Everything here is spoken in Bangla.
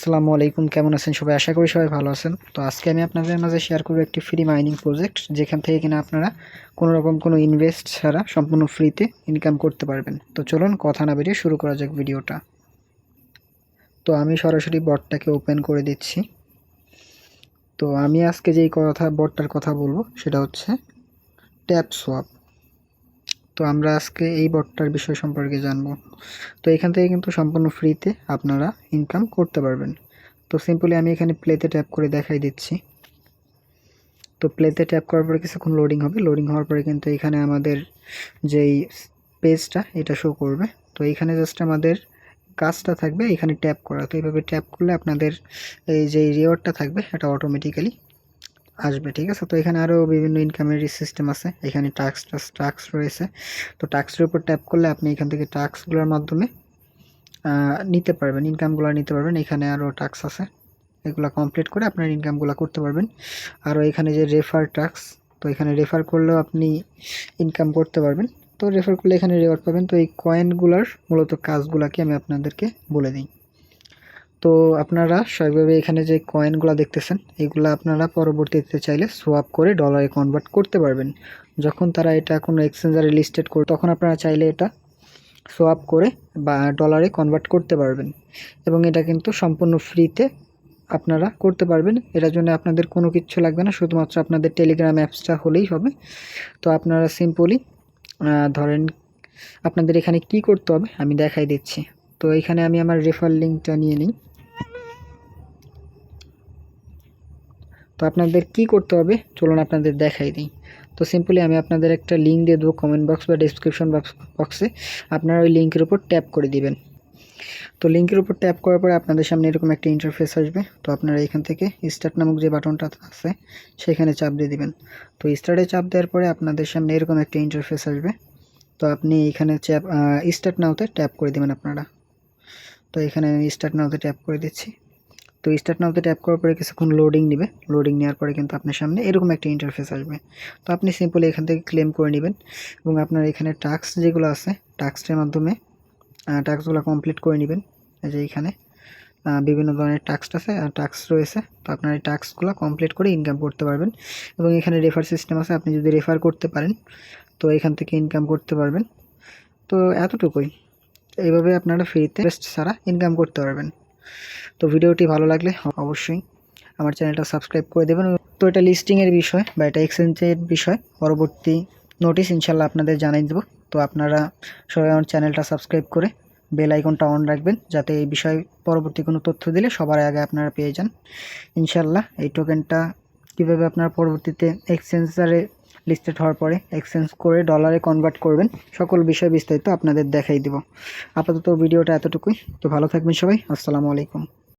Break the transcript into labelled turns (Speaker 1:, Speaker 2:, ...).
Speaker 1: আসসালামু আলাইকুম, কেমন আছেন? সবাই আশা করি সবাই ভালো আছেন। তো আজকে আমি আপনাদের মাঝে শেয়ার করব একটি ফ্রি মাইনিং প্রজেক্ট যেখান থেকে কিনা আপনারা কোনো রকম কোনো ইনভেস্ট ছাড়া সম্পূর্ণ ফ্রিতে ইনকাম করতে পারবেন। তো চলুন, কথা না বেরিয়ে শুরু করা যাক ভিডিওটা। তো আমি সরাসরি বটটাকে ওপেন করে দিচ্ছি। তো আমি আজকে যেই কথা, বটটার কথা বলব, সেটা হচ্ছে ট্যাপ সোয়াপ তো আমরা আজকে এই বটটার বিষয় সম্পর্কে জানব। তো এখান থেকে কিন্তু সম্পূর্ণ ফ্রিতে আপনারা ইনকাম করতে পারবেন। তো সিম্পলি আমি এখানে প্লেতে ট্যাপ করে দেখাই দিচ্ছি। তো প্লেতে ট্যাপ করার পরে কিছুক্ষণ লোডিং হবে। লোডিং হওয়ার পরে কিন্তু এখানে আমাদের যেই পেজটা এটা শো করবে। তো এখানে জাস্ট আমাদের কাজটা থাকবে এখানে ট্যাপ করা। তো এইভাবে ট্যাপ করলে আপনাদের এই যে রিওয়ার্ডটা থাকবে, এটা অটোমেটিক্যালি আসবে, ঠিক আছে? তো এখানে আরও বিভিন্ন ইনকামের সিস্টেম আছে। এখানে টাক্স টাক্স রয়েছে। তো টাক্সের উপর ট্যাপ করলে আপনি এখান থেকে টাক্সগুলোর মাধ্যমে নিতে পারবেন ইনকামগুলো নিতে পারবেন। এখানে আরও টাক্স আছে। এগুলো কমপ্লিট করে আপনার ইনকামগুলো করতে পারবেন। আরও এখানে যে রেফার টাক্স তো এখানে রেফার করলেও আপনি ইনকাম করতে পারবেন। তো রেফার করলে এখানে রেওয়ার্ড পাবেন। তো এই কয়েনগুলার মূলত কাজগুলোকে আমি আপনাদেরকে বলে দিই। তো আপনারা স্বাভাবিকভাবে এখানে যে কয়েনগুলো দেখতেছেন, এগুলো আপনারা পরবর্তীতে চাইলে সোয়াপ করে ডলারে কনভার্ট করতে পারবেন। যখন তারা এটা কোনো এক্সচেঞ্জারে লিস্টেড করে, তখন আপনারা চাইলে এটা সোয়াপ করে বা ডলারে কনভার্ট করতে পারবেন। এবং এটা কিন্তু সম্পূর্ণ ফ্রিতে আপনারা করতে পারবেন। এটার জন্য আপনাদের কোনো কিছু লাগবে না, শুধুমাত্র আপনাদের টেলিগ্রাম অ্যাপসটা হলেই হবে। তো আপনারা সিম্পলি ধরেন আপনাদের এখানে কি করতে হবে, আমি দেখাই দিচ্ছি। তো এখানে আমি আমার রেফার লিঙ্কটা নিয়ে নিই। তো আপনাদের কি করতে হবে? চলুন আপনাদের দেখাই দিই। তো সিম্পলি আমি আপনাদের একটা লিঙ্ক দিয়ে দেবো কমেন্ট বক্স বা ডিসক্রিপশন বক্সে আপনারা ওই লিঙ্কের উপর ট্যাপ করে দিবেন। তো লিঙ্কের উপর ট্যাপ করার পরে আপনাদের সামনে এরকম একটা ইন্টারফেস আসবে। তো আপনারা এখান থেকে স্টার্ট নামক যে বাটনটা আছে, সেখানে চাপ দিয়ে দিবেন। তো স্টার্টে চাপ দেওয়ার পরে আপনাদের সামনে এরকম একটা ইন্টারফেস আসবে। তো আপনি এখানে চ্যাপ স্টার্ট নাওতে ট্যাপ করে দেবেন আপনারা। তো এখানে আমি স্টার্ট নাওতে ট্যাপ করে দিচ্ছি। তো স্টার্ট নাওতে ট্যাপ করার পরে কিছুক্ষণ লোডিং নেবে। লোডিং নেওয়ার পরে কিন্তু আপনার সামনে এরকম একটা ইন্টারফেস আসবে। তো আপনি সিম্পলি এখান থেকে ক্লেম করে নেবেন এবং আপনার এখানে টাস্ক যেগুলো আছে টাস্কের মাধ্যমে টাস্কগুলো কমপ্লিট করে নেবেন। যে এখানে বিভিন্ন ধরনের টাস্ক আছে, আর টাস্ক রয়েছে। তো আপনার এই টাস্কগুলো কমপ্লিট করে ইনকাম করতে পারবেন। এবং এখানে রেফার সিস্টেম আছে, আপনি যদি রেফার করতে পারেন, তো এখান থেকে ইনকাম করতে পারবেন। তো এতটুকুই। এইভাবে আপনারা ফ্রিতে বেস্ট ছাড়া ইনকাম করতে পারবেন। তো ভিডিওটি ভালো লাগলে অবশ্যই আমার চ্যানেলটা সাবস্ক্রাইব করে দেবেন। তো এটা লিস্টিংয়ের বিষয় বা এটা এক্সচেঞ্জের বিষয়। পরবর্তী নোটিশ ইনশাল্লাহ আপনাদের জানাই দেবো। তো আপনারা সবাই আমার চ্যানেলটা সাবস্ক্রাইব করে বেল আইকনটা অন রাখবেন যাতে এই বিষয়ে পরবর্তী কোনো তথ্য দিলে সবার আগে আপনারা পেয়ে যান। ইনশাল্লাহ এই টোকেনটা কীভাবে আপনারা পরবর্তীতে এক্সচেঞ্জারে লিস্টেড হওয়ার পরে এক্সচেঞ্জ করে ডলারে কনভার্ট করবেন। সকল বিষয় বিস্তারিত আপনাদের দেখাই দেব। আপাতত ভিডিওটা এতটুকুই। তো ভালো থাকবেন সবাই। আসসালামু আলাইকুম।